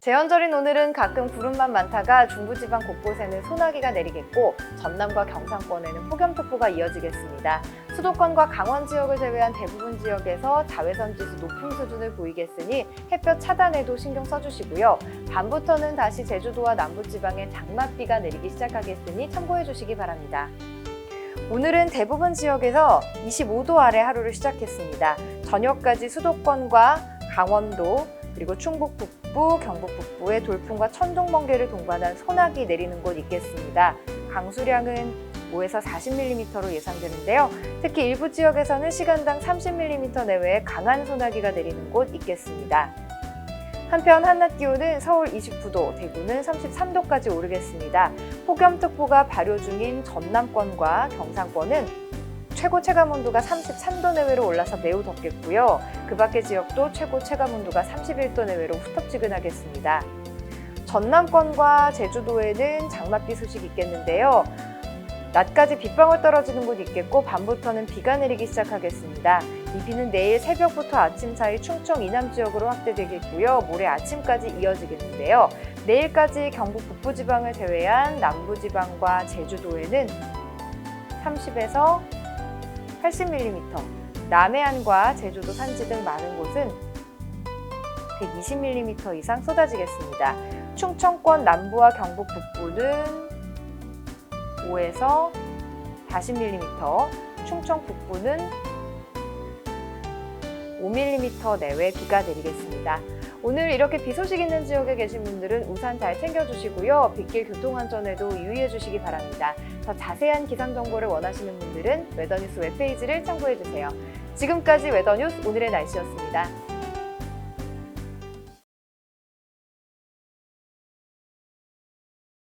제헌절인 오늘은 가끔 구름만 많다가 중부지방 곳곳에는 소나기가 내리겠고 전남과 경상권에는 폭염특보가 이어지겠습니다. 수도권과 강원 지역을 제외한 대부분 지역에서 자외선 지수 높은 수준을 보이겠으니 햇볕 차단에도 신경 써주시고요. 밤부터는 다시 제주도와 남부지방에 장맛비가 내리기 시작하겠으니 참고해 주시기 바랍니다. 오늘은 대부분 지역에서 25도 아래 하루를 시작했습니다. 저녁까지 수도권과 강원도 그리고 충북 북부, 경북 북부에 돌풍과 천둥 번개를 동반한 소나기 내리는 곳 있겠습니다. 강수량은 5에서 40mm로 예상되는데요. 특히 일부 지역에서는 시간당 30mm 내외의 강한 소나기가 내리는 곳 있겠습니다. 한편 한낮 기온은 서울 29도, 대구는 33도까지 오르겠습니다. 폭염특보가 발효 중인 전남권과 경상권은 최고 체감 온도가 33도 내외로 올라서 매우 덥겠고요. 그 밖의 지역도 최고 체감 온도가 31도 내외로 후텁지근하겠습니다. 전남권과 제주도에는 장맛비 소식 있겠는데요. 낮까지 빗방울 떨어지는 곳 있겠고 밤부터는 비가 내리기 시작하겠습니다. 이 비는 내일 새벽부터 아침 사이 충청 이남 지역으로 확대되겠고요. 모레 아침까지 이어지겠는데요. 내일까지 경북 북부 지방을 제외한 남부 지방과 제주도에는 30에서 80mm, 남해안과 제주도 산지 등 많은 곳은 120mm 이상 쏟아지겠습니다. 충청권 남부와 경북 북부는 5에서 40mm, 충청 북부는 5mm 내외 비가 내리겠습니다. 오늘 이렇게 비 소식 있는 지역에 계신 분들은 우산 잘 챙겨주시고요. 빗길 교통안전에도 유의해 주시기 바랍니다. 더 자세한 기상 정보를 원하시는 분들은 웨더뉴스 웹페이지를 참고해 주세요. 지금까지 웨더뉴스 오늘의 날씨였습니다.